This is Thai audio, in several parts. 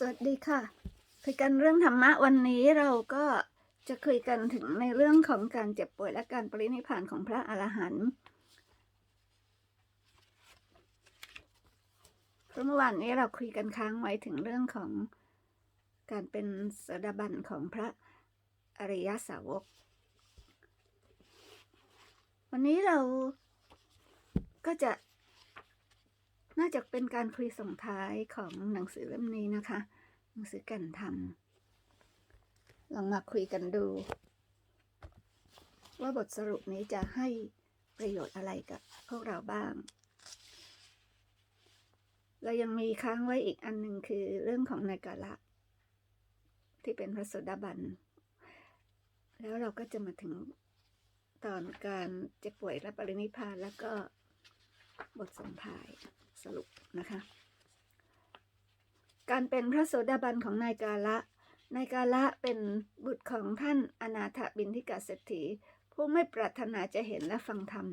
สวัสดีค่ะ คุยกันเรื่องธรรมะวันนี้เราก็จะคุยกันถึงในเรื่องของการเจ็บป่วยและการปรินิพานของพระอรหันต์เพราะเมื่อวานนี้เราคุยกันค้างไว้ถึงเรื่องของการเป็นสดาบันของพระอริยสาวก วันนี้เราก็จะ น่าจะเป็นการคุยส่งท้ายของหนังสือเล่มนี้นะคะ หนังสือกันทำลองมาคุยกันดู ว่าบทสรุปนี้จะให้ประโยชน์อะไรกับพวกเราบ้าง เรายังมีค้างไว้อีกอันหนึ่งคือเรื่องของนายกาละที่เป็นพระสดาบัน แล้วเราก็จะมาถึงตอนการเจ็บป่วยและปรินิพานแล้วก็ บทส่งท้ายสรุปนะคะ การเป็นพระโสดาบันของนายกาละนายกาละเป็นบุตรของท่านอนาถบินทิกาเศรษฐี ผู้ไม่ปรารถนาจะเห็นและฟังธรรม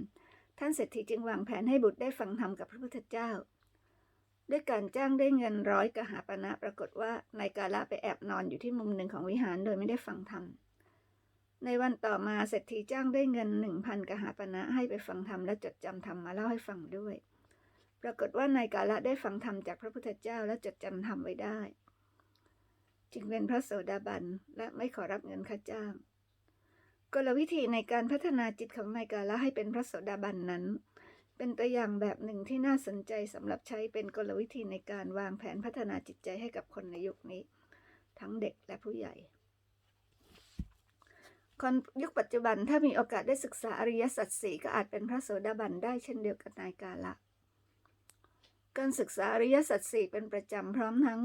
ท่านเศรษฐีจึงวางแผนให้บุตรได้ฟังธรรมกับพระพุทธเจ้า ด้วยการจ้างได้เงินร้อยกหาปณะปรากฏว่านายกาละไปแอบนอนอยู่ที่มุมหนึ่งของวิหารโดยไม่ได้ฟังธรรม ในวันต่อมาเศรษฐีจ้างได้เงินหนึ่งพันกหาปณะให้ไปฟังธรรมและจดจำธรรมมาเล่าให้ฟังด้วย ปรากฏว่านายกาละได้ฟังธรรมจากพระพุทธเจ้าและจดจำธรรมไว้ได้ จึงเป็นพระโสดาบันและไม่ขอรับเงินค่าจ้าง กลวิธีในการพัฒนาจิตของนายกาละให้เป็นพระโสดาบันนั้น เป็นตัวอย่างแบบหนึ่งที่น่าสนใจสำหรับใช้เป็นกลวิธีในการวางแผนพัฒนาจิตใจให้กับคนในยุคนี้ ทั้งเด็กและผู้ใหญ่ คนยุคปัจจุบันถ้ามีโอกาสได้ศึกษาอริยสัจสี่ก็อาจเป็นพระโสดาบันได้เช่นเดียวกับนายกาละ การศึกษาอริยสัจสี่เป็นประจำพร้อมทั้ง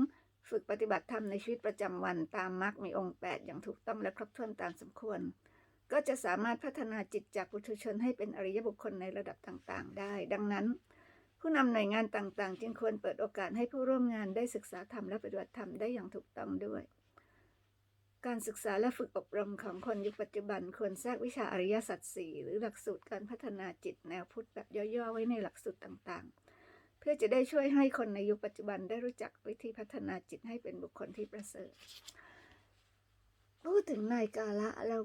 ฝึกปฏิบัติธรรมในชีวิตประจำวันตามมรรคมีองค์ 8 อย่างถูกต้องและครบถ้วนตามสมควร ก็จะสามารถพัฒนาจิตจากปุถุชนให้เป็นอริยบุคคลในระดับต่างๆ ได้ ดังนั้น ผู้นำหน่วยงานต่างๆ จึงควรเปิดโอกาสให้ผู้ร่วมงานได้ศึกษาธรรมและปฏิบัติธรรมได้อย่างถูกต้องด้วย การศึกษาและฝึกอบรมของคนยุคปัจจุบันควรแทรกวิชาอริยสัจสี่หรือหลักสูตรการพัฒนาจิตแนวพุทธแบบย่อๆไว้ในหลักสูตรต่างๆ เพื่อจะได้ช่วยให้คนในยุคปัจจุบันได้รู้จักวิธีพัฒนาจิตให้เป็นบุคคลที่ประเสริฐพูดถึงนายกาละเรา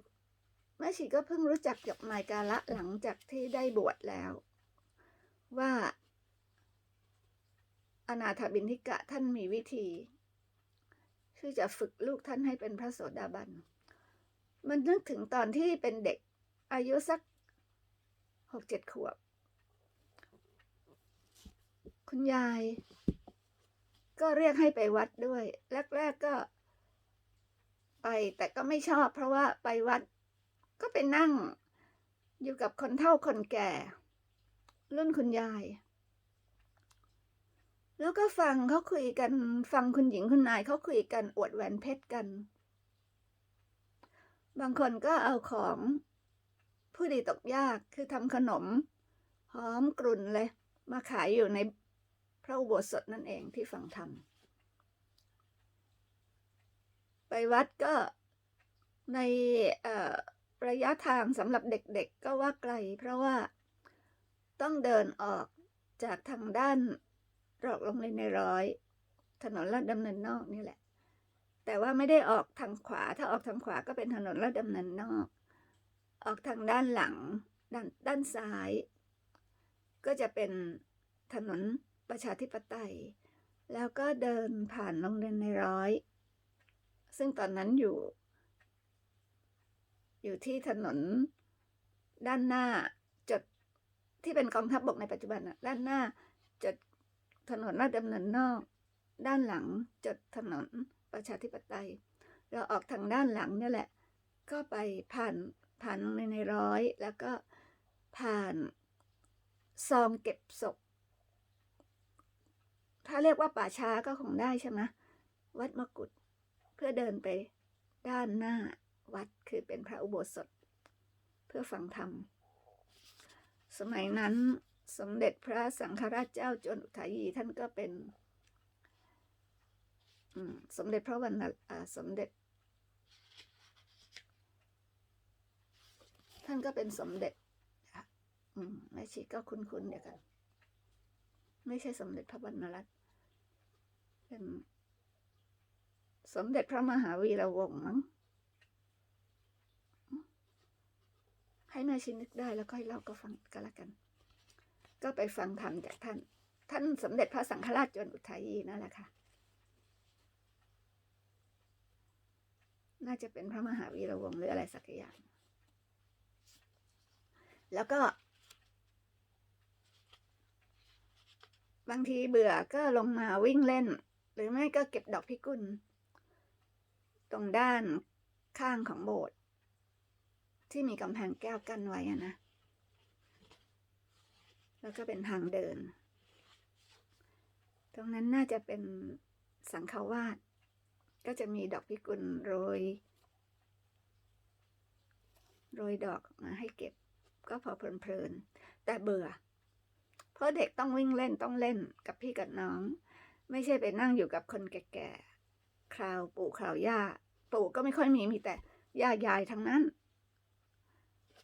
แม่ชีก็เพิ่งรู้จักกับนายกาละหลังจากที่ได้บวชแล้ว ว่าอนาถบินทิกะท่านมีวิธี ที่จะฝึกลูกท่านให้เป็นพระโสดาบัน มันนึกถึงตอนที่เป็นเด็กอายุสักหกเจ็ดขวบ คุณยาย ก็เรียกให้ไปวัดด้วย แรก ๆก็ไปแต่ก็ไม่ชอบ เพราะว่าไปวัดก็ไปนั่งอยู่กับคนเฒ่าคนแก่ รุ่นคุณยาย แล้วก็ฟังเขาคุยกัน ฟังคุณหญิงคุณนายเขาคุยกันอวดแหวนเพชรกัน บางคนก็เอาของผู้ดีตกยากคือทำขนมหอมกรุ่นเลย มาขายอยู่ในพระอุโบสถนั่นเองที่ฟังธรรมไปวัดก็ในระยะทางสำหรับเด็กๆก็ว่าไกล เพราะว่าต้องเดินออกจากทางด้าน รอกลงเลยในร้อย ถนนลาดดำเนินนอกนี่แหละ แต่ว่าไม่ได้ออกทางขวา ถ้าออกทางขวาก็เป็นถนนลาดดำเนินนอก ออกทางด้านหลังด้านด้านซ้าย ก็จะเป็นถนนประชาธิปไตย แล้วก็เดินผ่านโรงเรียนในร้อย ซึ่งตอนนั้นอยู่ อยู่ที่ถนนด้านหน้าจดที่เป็นกองทัพบบกในปัจจุบันนะด้านหน้า ถนนลาดดำเนินนอก ด้านหลังจดถนนประชาธิปไตย เราออกทางด้านหลังเนี่ยแหละ ก็ไปผ่านผ่านโรงเรียนในร้อยแล้วก็ผ่านซองเก็บศพ ถ้าเรียกว่าป่าช้าก็คงได้ใช่ไหมวัดมกุฏเพื่อเดินไปด้านหน้าวัดคือเป็นพระอุโบสถ เพื่อฟังธรรม สมัยนั้น สมเด็จพระสังฆราชเจ้าจวนอุทัยยีท่านก็เป็นสมเด็จพระวรรณสมเด็จ ท่านก็เป็นสมเด็จแม่ชีก็คุ้นๆเดียวกันไม่ใช่สมเด็จพระวรรณรัตน์เป็นสมเด็จพระมหาวีระวงศ์มั้งให้แม่ชินึกได้แล้วค่อยเล่าก็ฟังก็แล้วกัน ก็ไปฟังธรรมจากท่าน ท่านสมเด็จพระสังฆราชจวนอุทัยนั่นแหละค่ะ น่าจะเป็นพระมหาวีระวงศ์หรืออะไรสักอย่าง แล้วก็ บางทีเบื่อก็ลงมาวิ่งเล่น หรือไม่ก็เก็บดอกพิกุล ตรงด้านข้างของโบสถ์ที่มีกำแพงแก้วกั้นไว้อะนะ แล้วก็เป็นทางเดิน ตรงนั้นน่าจะเป็นสังฆวาสก็จะมีดอกพิกุลโรย โรยดอกมาให้เก็บ ก็พอเพลินๆแต่เบื่อ เพราะเด็กต้องวิ่งเล่นต้องเล่นกับพี่กับน้อง ไม่ใช่ไปนั่งอยู่กับคนแก่ๆคราวปู่คราวย่าปู่ก็ไม่ค่อยมีมีแต่ย่ายายทั้งนั้น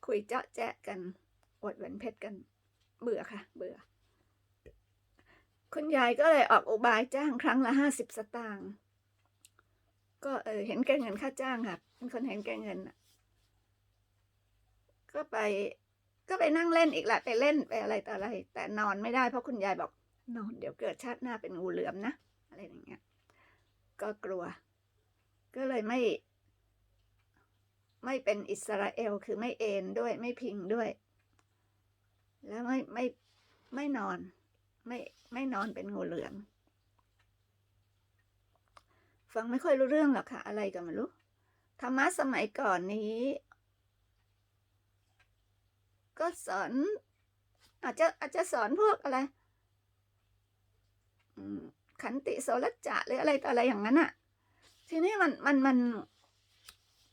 คุยเจาะแจ๊ะกันอวดแหวนเพชรกัน เบื่อค่ะ เบื่อ คุณยายก็เลยออกอุบายจ้างครั้งละห้าสิบสตางค์ก็เออเห็นแก่เงินค่าจ้างค่ะเป็นคนเห็นแก่เงินก็ไป ก็ไปนั่งเล่นอีกแหละไปเล่นไปอะไรต่ออะไร แต่นอนไม่ได้เพราะคุณยายบอกนอนเดี๋ยวเกิดชาติหน้าเป็นงูเหลือมนะอะไรอย่างเงี้ย ก็กลัว ก็เลยไม่ ไม่เป็นอิสราเอลคือไม่เอนด้วยไม่พิงด้วย แล้วไม่ไม่ไม่นอน ไม่ไม่นอนเป็นงูเหลือมฟังไม่ค่อยรู้เรื่องหรอกค่ะ อะไรก็ไม่รู้ธรรมะสมัยก่อนนี้ ก็สอน อาจจะอาจจะสอนพวกอะไรขันติโสรจะหรืออะไรต่ออะไรอย่างนั้นอะทีนี้มันมันมัน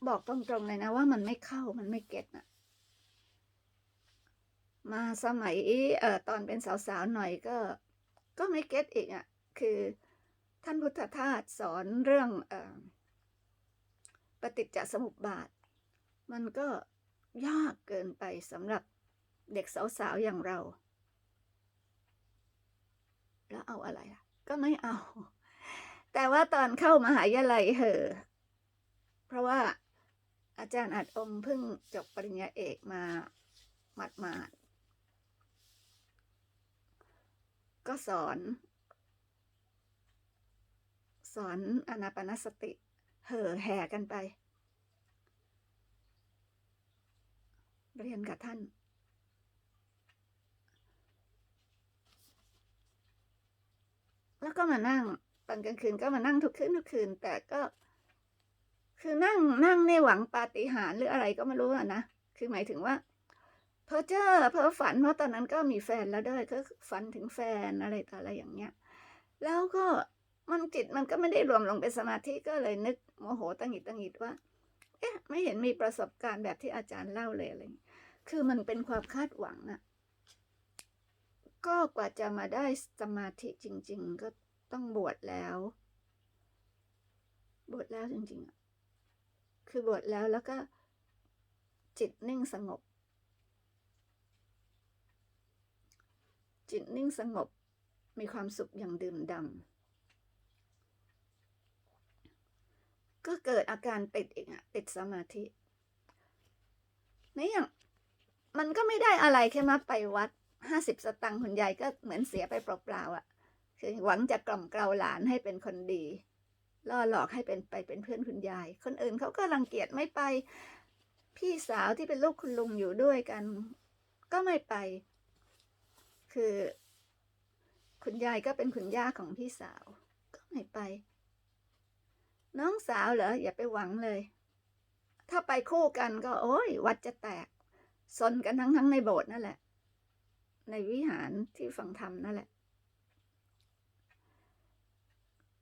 บอกตรงๆเลยนะว่ามันไม่เข้ามันไม่เก็ตนะ มาสมัยเอ่อตอนเป็นสาวๆหน่อยก็ ก็ไม่เก็ตอีกอะคือท่านพุทธทาสสอนเรื่องเอ่อปฏิจจสมุปบาท มันก็ยากเกินไปสำหรับเด็กสาวๆอย่างเรา แล้วเอาอะไรอะ ก็ไม่เอา แต่ว่าตอนเข้ามหาวิทยาลัยเหอะเพราะว่าอาจารย์อัดองค์เพิ่งจบปริญญาเอกมาหมาดๆ ก็สอน สอนอนาปานสติ เห่อแห่กันไป เรียนกับท่าน แล้วก็มานั่งตอนกลางคืนก็มานั่งทุกคืนทุกคืน แต่ก็คือนั่งนั่งในหวังปาฏิหาริย์หรืออะไรก็ไม่รู้อะนะ คือหมายถึงว่า เพอเจอเพอฝันเพราะตอนนั้นก็มีแฟนแล้วด้วยก็ฝันถึงแฟนอะไรต่ออะไรอย่างเงี้ย แล้วก็มันจิตมันก็ไม่ได้รวมลงเป็นสมาธิก็เลยนึกโมโหตังหิดตังหิดว่า เอ๊ะ ไม่เห็นมีประสบการณ์แบบที่อาจารย์เล่าเลยอะไรอย่คือมันเป็นความคาดหวังอะก็กว่าจะมาได้สมาธิจริง ๆ ก็ต้องบวชแล้ว บวชแล้วจริงๆอะคือบวชแล้วแล้วก็จิตนิ่งสงบ จิตนิ่งสงบมีความสุขอย่างดื่มดำก็เกิดอาการติดอีกอะติดสมาธินี่อย่างมันก็ไม่ได้อะไรแค่มาไปวัดห้าสิบสตังค์คุณยายก็เหมือนเสียไปเปล่าๆอะคือหวังจะกล่อมเกลาหลานให้เป็นคนดี ล่อหลอกให้เป็นไปเป็นเพื่อนคุณยาย คนอื่นเขาก็รังเกียจไม่ไป พี่สาวที่เป็นลูกคุณลุงอยู่ด้วยกัน ก็ไม่ไป คือ คุณยายก็เป็นคุณย่าของพี่สาว ก็ไม่ไป น้องสาวเหรออย่าไปหวังเลย ถ้าไปคู่กันก็ โอ้ย วัดจะแตกซนกันทั้งทั้งในโบสถ์นั่นแหละ ในวิหารที่ฟังธรรมนั่นแหละ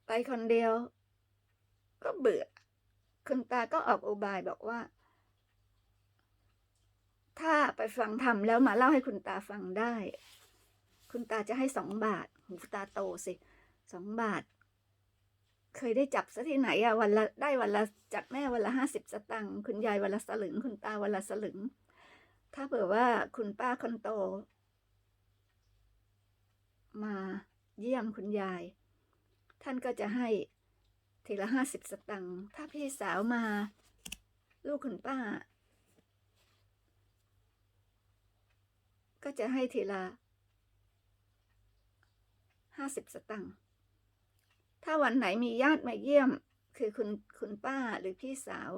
ไปคนเดียว ก็เบื่อ คุณตาก็ออกอุบายบอกว่า ถ้าไปฟังธรรมแล้วมาเล่าให้คุณตาฟังได้ คุณตาจะให้สองบาท หูตาโตสิสองบาท เคยได้จับซะที่ไหนอะวันละได้วันละจากแม่วันละห้าสิบสตังค์คุณยายวันละสลึง คุณตาวันละสลึง ถ้าเผื่อว่าคุณป้าคนโต มาเยี่ยมคุณยาย ท่านก็จะให้ทีละห้าสิบสตังค์ถ้าพี่สาวมา ลูกคุณป้า ก็จะให้ทีละ ห้าสิบสตังค์ถ้าวันไหนมีญาติมาเยี่ยม คือคุณคุณป้าหรือพี่สาว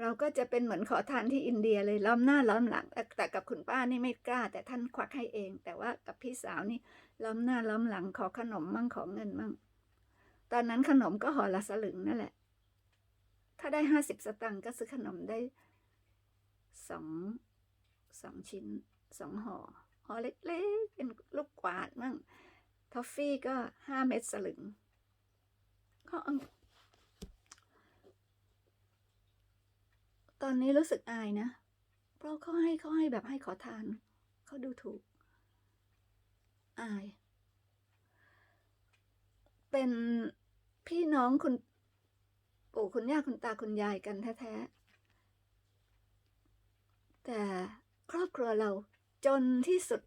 เราก็จะเป็นเหมือนขอทานที่อินเดียเลยล้อมหน้าล้อมหลัง แต่กับคุณป้านี่ไม่กล้า แต่ท่านควักให้เอง แต่ว่ากับพี่สาวนี่ล้อมหน้าล้อมหลังขอขนมมั่งขอเงินมั่ง ตอนนั้นขนมก็ห่อละสลึงนั่นแหละ ถ้าได้ห้าสิบสตังค์ก็ซื้อขนมได้สองสองชิ้นสองห่อห่อเล็กๆเป็นลูกกวาดมั่ง ทอฟฟี่ก็ห้าเม็ดสลึง ก็ตอนนี้รู้สึกอายนะ เพราะเขาให้เขาให้แบบให้ขอทาน เขาดูถูก อาย เป็นพี่น้องคุณปู่คุณย่าคุณตาคุณยายกันแท้ๆ แต่ครอบครัวเราจนที่สุด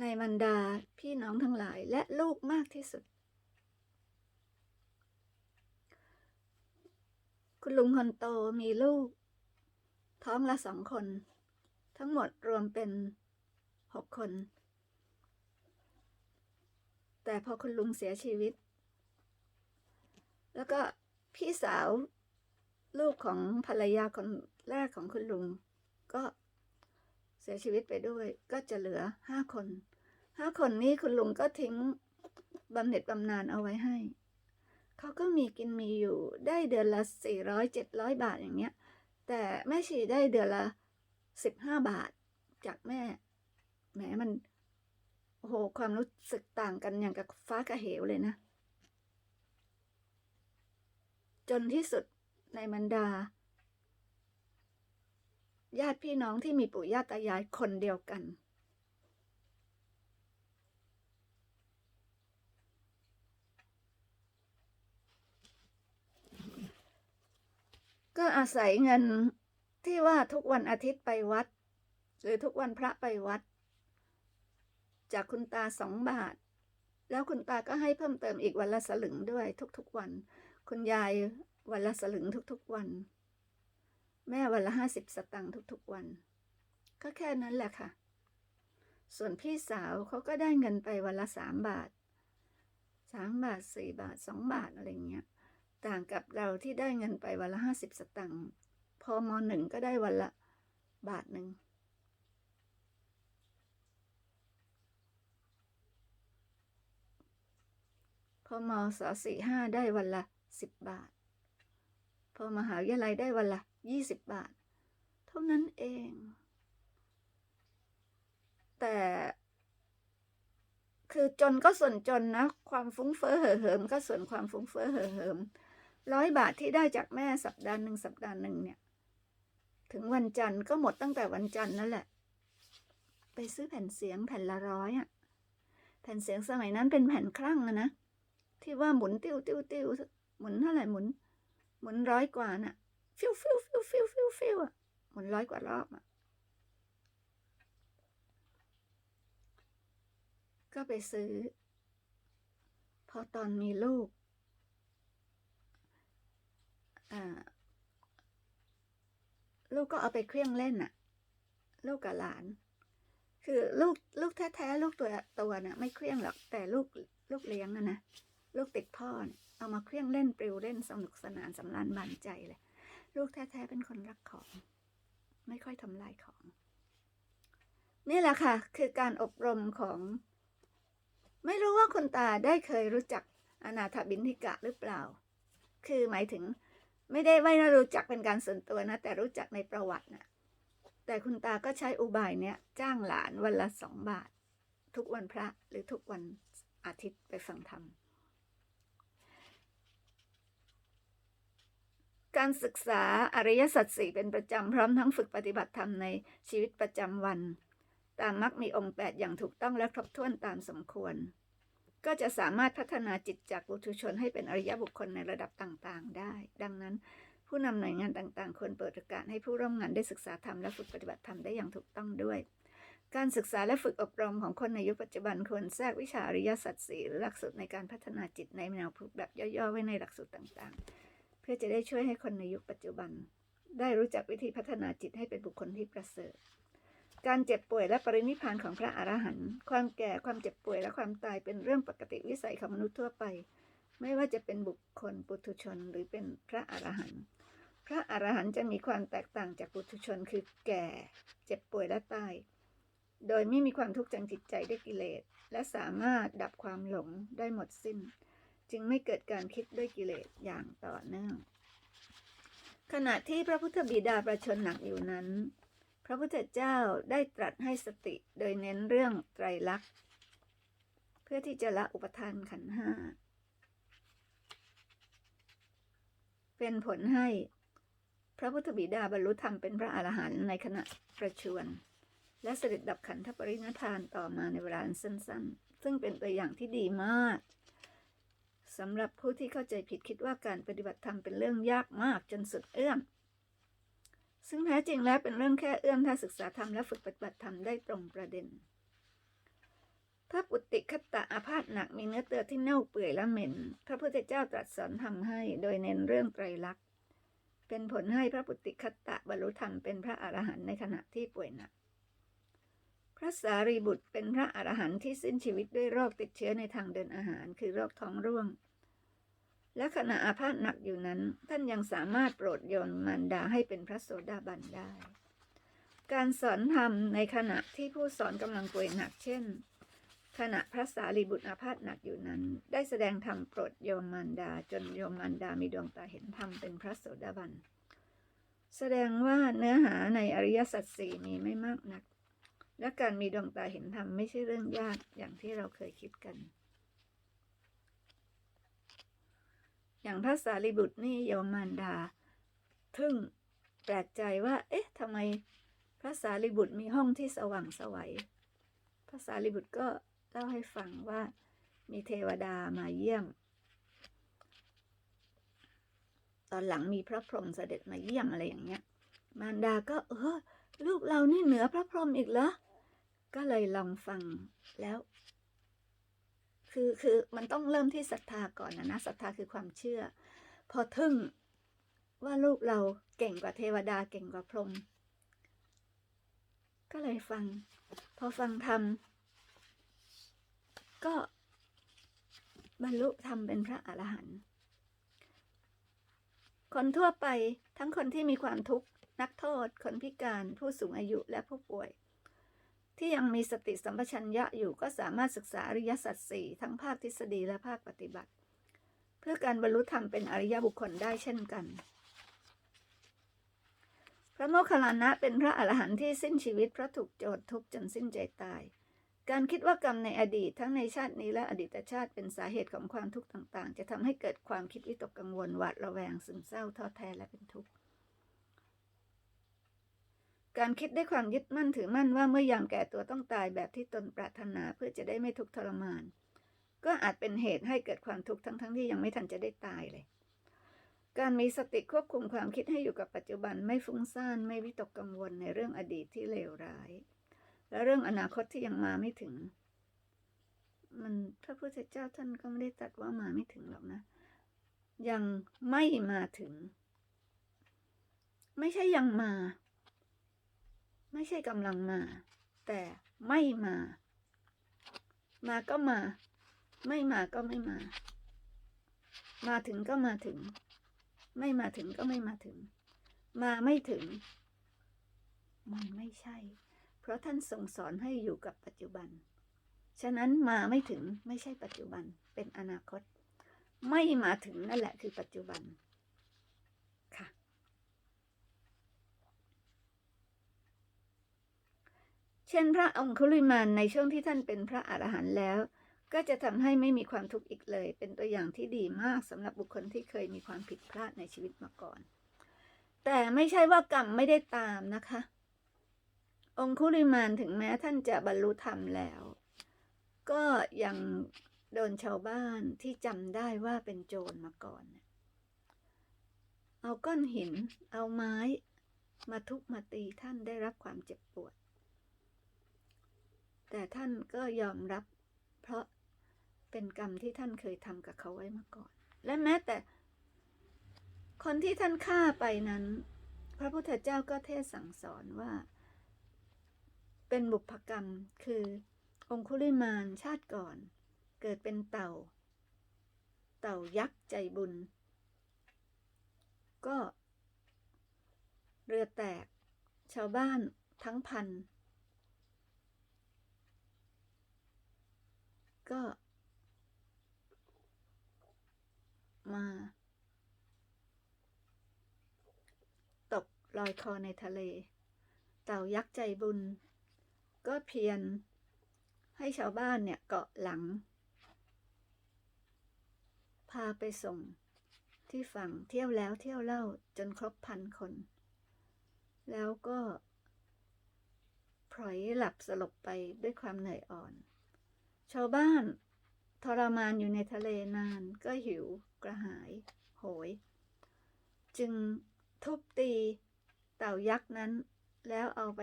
ในบรรดาพี่น้องทั้งหลายและลูกมากที่สุด คุณลุงคนโตมีลูก ท้องละสองคน ทั้งหมดรวมเป็นหกคน แต่พอคุณลุงเสียชีวิต แล้วก็พี่สาว ลูกของภรรยาคนแรกของคุณลุง ก็ เสียชีวิตไปด้วย ก็จะเหลือห้าคนห้าคนนี้คุณลุงก็ทิ้งบำเหน็จบำนาญเอาไว้ให้ เขาก็มีกินมีอยู่ได้เดือนละสี่ร้อยเจ็ดร้อยบาทอย่างเงี้ย แต่แม่ชีได้เดือนละสิบห้าบาทจากแม่ แหมมันโอ้โหความรู้สึกต่างกันอย่างกับฟ้ากับเหวเลยนะ จนที่สุดในบรรดา ญาติพี่น้องที่มีปู่ย่าตายายคนเดียวกัน ก็อาศัยเงินที่ว่าทุกวันอาทิตย์ไปวัด หรือทุกวันพระไปวัด จากคุณตาสองบาท แล้วคุณตาก็ให้เพิ่มเติมอีกวันละสลึงด้วยทุกๆวัน คุณยายวันละสลึงทุกๆวัน แม่วันละห้าสิบสตังค์ทุกๆวัน ก็แค่นั้นแหละค่ะ ส่วนพี่สาวเขาก็ได้เงินไปวันละสามบาทสามบาทสี่บาทสองบาทอะไรเงี้ย ต่างกับเราที่ได้เงินไปวันละห้าสิบสตังค์พอมหนึ่งก็ได้วันละบาทหนึ่งพอมสสี่ห้าได้วันละสิบบาท พอมหาวิทยาลัยได้วันละ ยี่สิบบาท เท่านั้นเอง แต่คือจนก็ส่วนจนนะ ความฟุ้งเฟ้อเห่อเหิม ก็ส่วนความฟุ้งเฟ้อเห่อเหิมร้อยบาทที่ได้จากแม่สัปดาห์หนึ่งสัปดาห์หนึ่งเนี่ย ถึงวันจันทร์ก็หมดตั้งแต่วันจันทร์นั่นแหละ ไปซื้อแผ่นเสียงแผ่นละร้อยอะแผ่นเสียงสมัยนั้นเป็นแผ่นครั่งอะนะที่ว่าหมุนติ้วติ้วติ้วหมุนเท่าไหร่หมุน หมุนร้อยกว่าน่ะ ฟิวฟิวฟิวฟิวฟิวฟิวอะหมุนร้อยกว่ารอบอะก็ไปซื้อ พอตอนมีลูกอ่าลูกก็เอาไปเครื่องเล่นน่ะ ลูกกับหลาน คือลูกลูกแท้ๆลูกตัวตัวน่ะ ไม่เครื่องหรอกแต่ลูกลูกเลี้ยงนะนะลูกติดพ่อเนี่ยเอามาเครื่องเล่นปลิวเล่นสนุกสนานสำราญบันใจเลย ลูกแท้ๆเป็นคนรักของ ไม่ค่อยทำลายของ นี่แหละค่ะ คือการอบรมของ ไม่รู้ว่าคุณตาได้เคยรู้จักอนาถบินทิกะหรือเปล่า คือหมายถึงไม่ได้ไม่ได้รู้จักเป็นการส่วนตัวนะ แต่รู้จักในประวัตินะแต่คุณตาก็ใช้อุบายเนี้ยจ้างหลานวันละสองบาท ทุกวันพระหรือทุกวันอาทิตย์ไปฟังธรรม การศึกษาอริยสัจสี่เป็นประจำ พร้อมทั้งฝึกปฏิบัติธรรมในชีวิตประจำวัน ตามมรรคมีองค์แปดอย่างถูกต้องและครบถ้วนตามสมควร ก็จะสามารถพัฒนาจิตจากบุตุชนให้เป็นอริยบุคคลในระดับต่างๆ ได้ ดังนั้น ผู้นำหน่วยงานต่างๆ ควรเปิดโอกาสให้ผู้ร่วมงานได้ศึกษาธรรมและฝึกปฏิบัติธรรมได้อย่างถูกต้องด้วย การศึกษาและฝึกอบรมของคนในยุคปัจจุบันควรแทรกวิชาอริยสัจสี่หรือหลักสูตรในการพัฒนาจิตในแนวแบบย่อๆไว้ในหลักสูตรต่างๆ พื่อจะได้ช่วยให้คนในยุคปัจจุบัน ได้รู้จักวิธีพัฒนาจิตให้เป็นบุคคลที่ประเสริฐ การเจ็บป่วยและปรินิพานของพระอรหันต์ความแก่ความเจ็บป่วยและความตายเป็นเรื่องปกติวิสัยของมนุษย์ทั่วไป ไม่ว่าจะเป็นบุคคลปุถุชนหรือเป็นพระอรหันต์พระอรหันต์จะมีความแตกต่างจากปุถุชนคือแก่ เจ็บป่วยและตาย โดยไม่มีความทุกข์ทางจิตใจด้วยกิเลสและสามารถดับความหลงได้หมดสิ้น จึงไม่เกิดการคิดด้วยกิเลสอย่างต่อเนื่อง ขณะที่พระพุทธบิดาประชนหนักอยู่นั้น พระพุทธเจ้าได้ตรัสให้สติโดยเน้นเรื่องไตรลักษณ์ เพื่อที่จะละอุปทานขันธ์ห้า เป็นผลให้พระพุทธบิดาบรรลุธรรมเป็นพระอรหันต์ในขณะประชวรและเสด็จดับขันธปรินิพานต่อมาในเวลาสั้นๆ ซึ่งเป็นตัวอย่างที่ดีมาก สำหรับผู้ที่เข้าใจผิดคิดว่าการปฏิบัติธรรมเป็นเรื่องยากมากจนสุดเอื้อม ซึ่งแท้จริงแล้วเป็นเรื่องแค่เอื้อมถ้าศึกษาธรรมและฝึกปฏิบัติธรรมได้ตรงประเด็น ถ้าปุติคตะอาพาธหนักมีเนื้อเตือที่เน่าเปื่อยและเหม็น พระพุทธเจ้าตรัสสอนทำให้โดยเน้นเรื่องไตรลักษณ์ เป็นผลให้พระปุติคตะบรรลุธรรมเป็นพระอรหันต์ในขณะที่ป่วยหนัก ระสารีบุตรเป็นพระอรหันต์ที่สิ้นชีวิตด้วยโรคติดเชื้อในทางเดินอาหารคือโรคท้องร่วง และขณะอาพาธหนักอยู่นั้น ท่านยังสามารถโปรดโยนมารดาให้เป็นพระโสดาบันได้ การสอนธรรมในขณะที่ผู้สอนกำลังป่วยหนักเช่น ขณะพระสารีบุตรอาพาธหนักอยู่นั้น ได้แสดงธรรมโปรดโยมมารดาจนโยมมารดามีดวงตาเห็นธรรมเป็นพระโสดาบัน แสดงว่าเนื้อหาในอริยสัจสี่มีไม่มากนัก และการมีดวงตาเห็นธรรมไม่ใช่เรื่องยากอย่างที่เราเคยคิดกัน อย่างพระสารีบุตรนี่ยมมารดา ทึ่งแปลกใจว่า เอ๊ะทำไมพระสารีบุตรมีห้องที่สว่างสวัยพระสารีบุตรก็เล่าให้ฟังว่ามีเทวดามาเยี่ยม ตอนหลังมีพระพรหมเสด็จมาเยี่ยมอะไรอย่างเงี้ย มารดาก็เออลูกเรานี่เหนือพระพรหมอีกเหรอ ก็เลยลองฟังแล้ว คือคือมันต้องเริ่มที่ศรัทธาก่อนนะนะศรัทธาคือความเชื่อ พอทึ่งว่าลูกเราเก่งกว่าเทวดาเก่งกว่าพรหมก็เลยฟัง พอฟังธรรมก็บรรลุธรรมเป็นพระอรหันต์คนทั่วไปทั้งคนที่มีความทุกข์นักโทษ คนพิการผู้สูงอายุและผู้ป่วย ที่ยังมีสติสัมปชัญญะอยู่ก็สามารถศึกษาอริยสัจสี่ทั้งภาคทฤษฎีและภาคปฏิบัติ เพื่อการบรรลุธรรมเป็นอริยบุคคลได้เช่นกัน พระโมคคัลลานะเป็นพระอรหันต์ที่สิ้นชีวิตเพราะถูกโจทย์ทุกจนสิ้นใจตาย การคิดว่ากรรมในอดีตทั้งในชาตินี้และอดีตชาติเป็นสาเหตุของความทุกข์ต่างๆ จะทำให้เกิดความคิดวิตกกังวลหวาดระแวงซึมเศร้าท้อแท้และเป็นทุกข์ การคิดด้วยความยึดมั่นถือมั่นว่าเมื่อยามแก่ตัวต้องตายแบบที่ตนปรารถนาเพื่อจะได้ไม่ทุกข์ทรมาน ก็อาจเป็นเหตุให้เกิดความทุกข์ทั้งๆที่ยังไม่ทันจะได้ตายเลย การมีสติควบคุมความคิดให้อยู่กับปัจจุบันไม่ฟุ้งซ่านไม่วิตกกังวลในเรื่องอดีตที่เลวร้าย และเรื่องอนาคตที่ยังมาไม่ถึง มันพระพุทธเจ้าท่านก็ไม่ได้ตรัสว่ามาไม่ถึงหรอกนะ ยังไม่มาถึง ไม่ใช่ยังมา ไม่ใช่กำลังมา แต่ไม่มา มาก็มา ไม่มาก็ไม่มา มาถึงก็มาถึง ไม่มาถึงก็ไม่มาถึง มาไม่ถึง มันไม่ใช่ เพราะท่านทรงสอนให้อยู่กับปัจจุบัน ฉะนั้นมาไม่ถึงไม่ใช่ปัจจุบันเป็นอนาคต ไม่มาถึงนั่นแหละคือปัจจุบัน ค่ะ เช่นพระองคุลิมานในช่วงที่ท่านเป็นพระอรหันต์แล้ว ก็จะทำให้ไม่มีความทุกข์อีกเลย เป็นตัวอย่างที่ดีมากสำหรับบุคคลที่เคยมีความผิดพลาดในชีวิตมาก่อน แต่ไม่ใช่ว่ากรรมไม่ได้ตามนะคะ องคุลิมานถึงแม้ท่านจะบรรลุธรรมแล้ว ก็ยังโดนชาวบ้านที่จำได้ว่าเป็นโจรมาก่อน เอาก้อนหิน เอาไม้ มาทุบมาตีท่านได้รับความเจ็บปวด แต่ท่านก็ยอมรับ เพราะเป็นกรรมที่ท่านเคยทำกับเขาไว้มาก่อน และแม้แต่ คนที่ท่านฆ่าไปนั้น พระพุทธเจ้าก็เทศสั่งสอนว่า เป็นบุพกรรมคือองคุลิมานชาติก่อน เกิดเป็นเต่า เต่ายักษ์ใจบุญ ก็เรือแตกชาวบ้านทั้งพัน ก็ มาตกลอยคอในทะเล เต่ายักษ์ใจบุญ ก็เพียรให้ชาวบ้านเนี่ยเกาะหลัง พาไปส่งที่ฝั่งเที่ยวแล้วเที่ยวเล่าจนครบพันคน แล้วก็พลอยหลับสลบไปด้วยความเหนื่อยอ่อน ชาวบ้านทรมานอยู่ในทะเลนานก็หิวกระหายโหย จึงทุบตีเต่ายักษ์นั้น แล้วเอาไป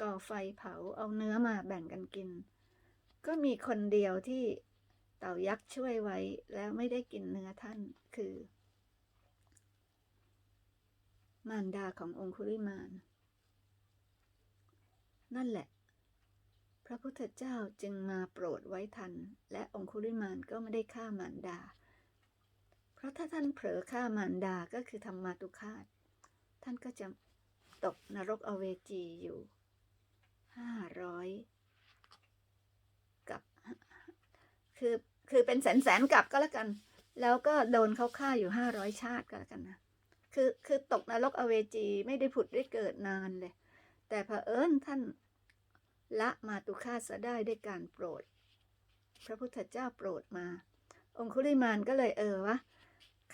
ก่อไฟเผาเอาเนื้อมาแบ่งกันกิน ก็มีคนเดียวที่เต่ายักษ์ช่วยไว้แล้วไม่ได้กินเนื้อท่านคือ มารดาขององคุลิมาน นั่นแหละ พระพุทธเจ้าจึงมาโปรดไว้ทัน และองคุลิมานก็ไม่ได้ฆ่ามารดา เพราะถ้าท่านเผลอฆ่ามารดาก็คือทำมาตุคาตท่านก็จะตกนรกอเวจีอยู่ห้าร้อยกับ คือคือเป็นแสนแสนกับก็แล้วกัน แล้วก็โดนเขาฆ่าอยู่ห้าร้อยชาติก็แล้วกันนะคือคือตกนรกอเวจีไม่ได้ผุดได้เกิดนานเลย แต่เผอิญท่าน ละมาตุคาตซะได้ด้วยการโปรด พระพุทธเจ้าโปรดมา องคุลิมานก็เลยเออวะ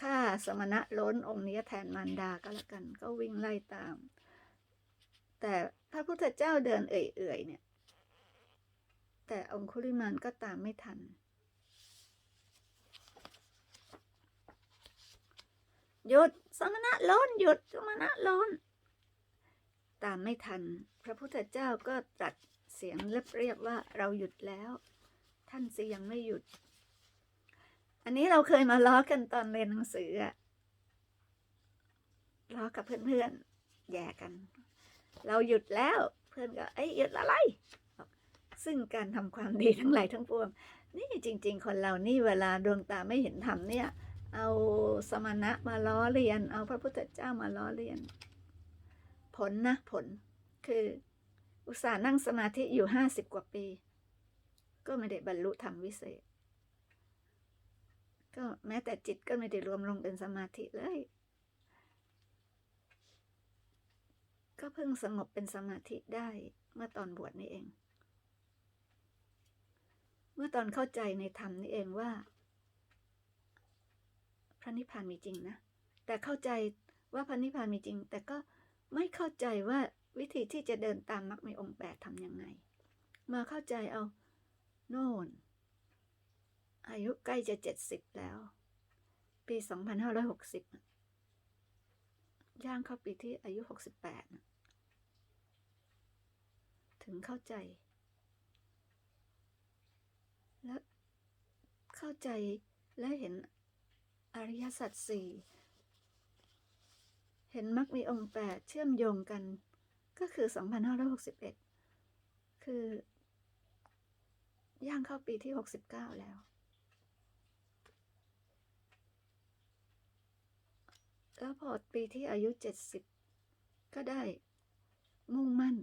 ฆ่าสมณะล้นองค์นี้แทนมารดาก็แล้วกัน ก็วิ่งไล่ตาม แต่พระพุทธเจ้าเดินเอื่อยๆเนี่ย แต่องคุลิมานก็ตามไม่ทัน หยุดสมณะล้นหยุดสมณะล้น ตามไม่ทัน พระพุทธเจ้าก็ตรัส เสียงเรียบๆว่าเราหยุดแล้ว ท่านสิยังไม่หยุด อันนี้เราเคยมาล้อกันตอนเรียนหนังสืออะล้อกับเพื่อนๆแย่กัน เราหยุดแล้วเพื่อนก็เอ้ยหยุดอะไร ซึ่งการทำความดีทั้งหลายทั้งปวงนี่จริง ๆ คนเรานี่เวลาดวงตาไม่เห็นธรรมเนี่ย เอาสมณะมาล้อเลียน เอาพระพุทธเจ้ามาล้อเลียน ผลนะผลคือ อุตส่าห์นั่งสมาธิอยู่ห้าสิบกว่าปี ก็ไม่ได้บรรลุธรรมวิเศษ ก็แม้แต่จิตก็ไม่ได้รวมลงเป็นสมาธิเลย ก็เพิ่งสงบเป็นสมาธิได้เมื่อตอนบวชนี่เอง เมื่อตอนเข้าใจในธรรมนี่เองว่า พระนิพพานมีจริงนะ แต่เข้าใจว่าพระนิพพานมีจริง แต่ก็ไม่เข้าใจว่า วิธีที่จะเดินตามมรรคมีองค์แปดทำยังไง มาเข้าใจเอา โน่น อายุใกล้จะเจ็ดสิบแล้ว ปีสองพันห้าร้อยหกสิบย่างเข้าปีที่อายุหกสิบแปดถึงเข้าใจ และเข้าใจและเห็นอริยสัจสี่เห็นมรรคมีองค์แปดเชื่อมโยงกัน ก็คือ 2561 คือย่างเข้าปีที่ 69 แล้ว แล้วพอปีที่อายุ 70 ก็ได้มุ่งมั่น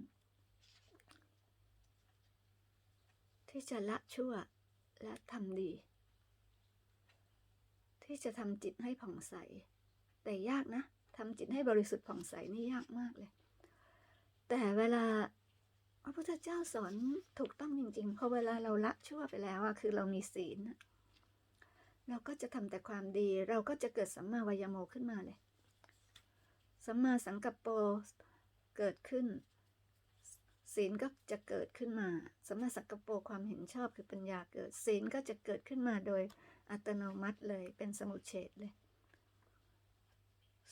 ที่จะละชั่วและทำดี ที่จะทำจิตให้ผ่องใส แต่ยากนะทำจิตให้บริสุทธิ์ผ่องใสนี่ยากมากเลย แต่เวลาพระพุทธเจ้าสอนถูกต้องจริงๆ เพอเวลาเราละชั่วไปแล้วอะคือเรามีศีล เราก็จะทำแต่ความดี เราก็จะเกิดสัมมาวายโมขึ้นมาเลย สัมมาสังกัปโปเกิดขึ้น ศีลก็จะเกิดขึ้นมา สัมมาสังกัปโปความเห็นชอบคือปัญญาเกิด ศีลก็จะเกิดขึ้นมาโดยอัตโนมัติเลยเป็นสมุเฉดเลย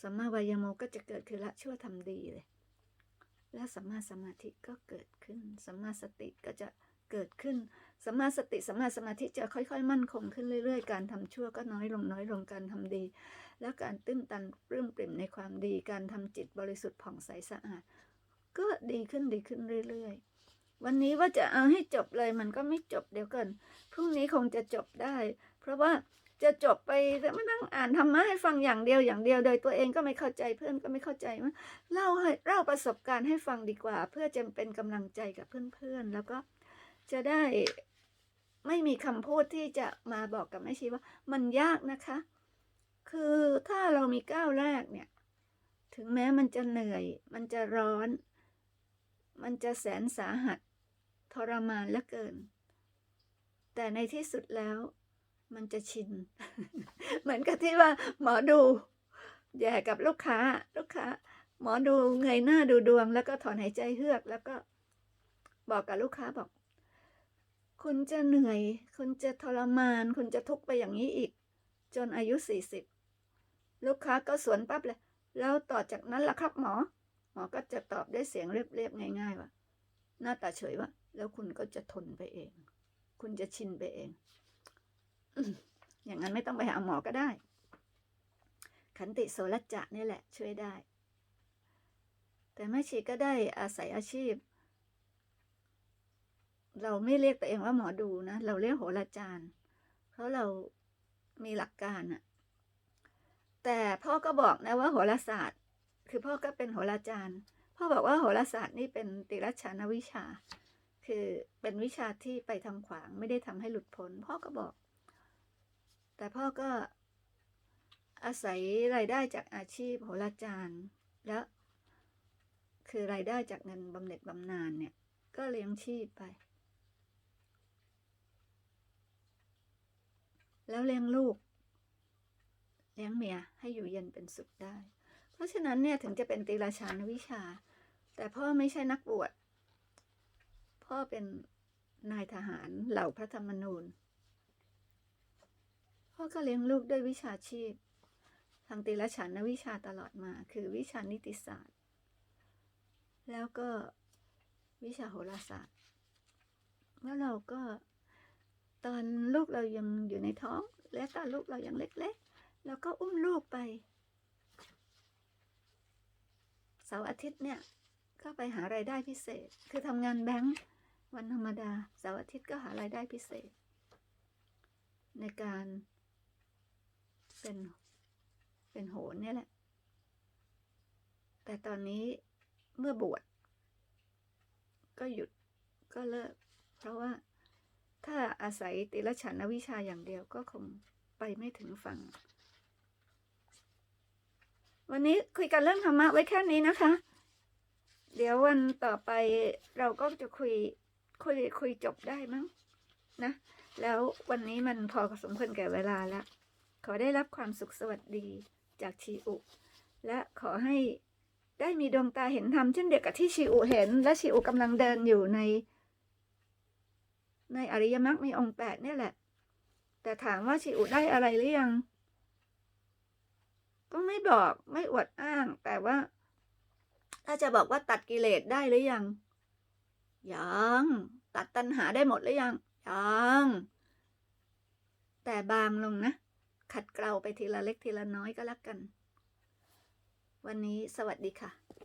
สัมมาวายโมก็จะเกิดคือละชั่วทำดีเลย และสัมมาสมาธิก็เกิดขึ้นสัมมาสติก็จะเกิดขึ้นสัมมาสติสัมมาสมาธิจะค่อย ๆ มั่นคงขึ้นเรื่อย ๆ การทำชั่วก็น้อยลงน้อยลงการทำดี แล้วการตื้นตันปลื้มปริ่มในความดี การทำจิตบริสุทธิ์ผ่องใสสะอาด ก็ดีขึ้นดีขึ้นเรื่อย ๆ วันนี้ว่าจะเอาให้จบเลยมันก็ไม่จบเดี๋ยวก่อนพรุ่งนี้คงจะจบได้ เพราะว่า จะจบไปแต่มานั่งอ่านธรรมะให้ฟังอย่างเดียวอย่างเดียว โดยตัวเองก็ไม่เข้าใจเพื่อนก็ไม่เข้าใจมั้ยเล่าให้เล่าประสบการณ์ให้ฟังดีกว่า เพื่อจะเป็นกำลังใจกับเพื่อนๆ แล้วก็จะได้ไม่มีคำพูดที่จะมาบอกกับแม่ชีว่า มันยากนะคะ คือถ้าเรามีก้าวแรกเนี่ย ถึงแม้มันจะเหนื่อย มันจะร้อน มันจะแสนสาหัสทรมานเหลือเกิน แต่ในที่สุดแล้ว มันจะชิน เหมือนกับที่ว่าหมอดูแย่กับลูกค้า ลูกค้า หมอดูเงยหน้าดูดวง แล้วก็ถอนหายใจเฮือก แล้วก็บอกกับลูกค้าบอก คุณจะเหนื่อย คุณจะทรมาน คุณจะทุกข์ไปอย่างนี้อีก จนอายุสี่สิบลูกค้าก็สวนปั๊บเลย แล้วต่อจากนั้นล่ะครับหมอ หมอก็จะตอบด้วยเสียงเรียบๆง่าย ๆ ว่า หน้าตาเฉยว่า แล้วคุณก็จะทนไปเอง คุณจะชินไปเอง อย่างนั้นไม่ต้องไปหาหมอก็ได้ ขันติโสรจะนี่แหละ ช่วยได้ แต่แม่ชีก็ได้อาศัยอาชีพ เราไม่เรียกตัวเองว่าหมอดูนะ เราเรียกโหราจารย์ เพราะเรามีหลักการอะแต่พ่อก็บอกนะว่าโหราศาสตร์ คือพ่อก็เป็นโหราจารย์ พ่อบอกว่าโหราศาสตร์นี่เป็นติรัชานวิชา คือเป็นวิชาที่ไปทางขวางไม่ได้ทำให้หลุดพ้น พ่อก็บอก แต่พ่อก็อาศัยรายได้จากอาชีพโหราจารย์แล้วคือรายได้จากเงินบำเหน็จบำนาญเนี่ย ก็เลี้ยงชีพไป แล้วเลี้ยงลูก เลี้ยงเมียให้อยู่เย็นเป็นสุขได้ เพราะฉะนั้นเนี่ยถึงจะเป็นตีราชานวิชา แต่พ่อไม่ใช่นักบวชพ่อเป็นนายทหารเหล่าพระธรรมนูญ พ่อก็เลี้ยงลูกด้วยวิชาชีพ ทางตีรฉานวิชาตลอดมา คือวิชานิติศาสตร์ แล้วก็วิชาโหราศาสตร์ แล้วเราก็ตอนลูกเรายังอยู่ในท้อง และตอนลูกเรายังเล็กๆเราก็อุ้มลูกไปเสาร์อาทิตย์เนี่ยก็ไปหารายได้พิเศษ คือทำงานแบงค์วันธรรมดาเสาร์อาทิตย์ก็หารายได้พิเศษ ในการ เป็น เป็นโหนเนี่ยแหละ แต่ตอนนี้เมื่อบวชก็หยุดก็เลิก เพราะว่าถ้าอาศัยติรฉันนวิชาอย่างเดียวก็คงไปไม่ถึงฝั่ง วันนี้คุยกันเรื่องธรรมะไว้แค่นี้นะคะ เดี๋ยววันต่อไปเราก็จะคุยคุยคุยจบได้มั้งนะ แล้ววันนี้มันพอสมควรแก่เวลาแล้ว ขอได้รับความสุขสวัสดีจากชีอุ และขอให้ได้มีดวงตาเห็นธรรมเช่นเดียวกับที่ชีอุเห็น และชีอุกำลังเดินอยู่ใน ในอริยมรรคมีองค์แปดเนี่ยแหละ แต่ถามว่าชีอุได้อะไรหรือยัง ก็ไม่บอกไม่อวดอ้าง แต่ว่า ถ้าจะบอกว่าตัดกิเลสได้หรือยังยังตัดตัณหาได้หมดหรือยังยังแต่บางลงนะ ขัดเกลาไปทีละเล็กทีละน้อยก็แล้วกัน วันนี้สวัสดีค่ะ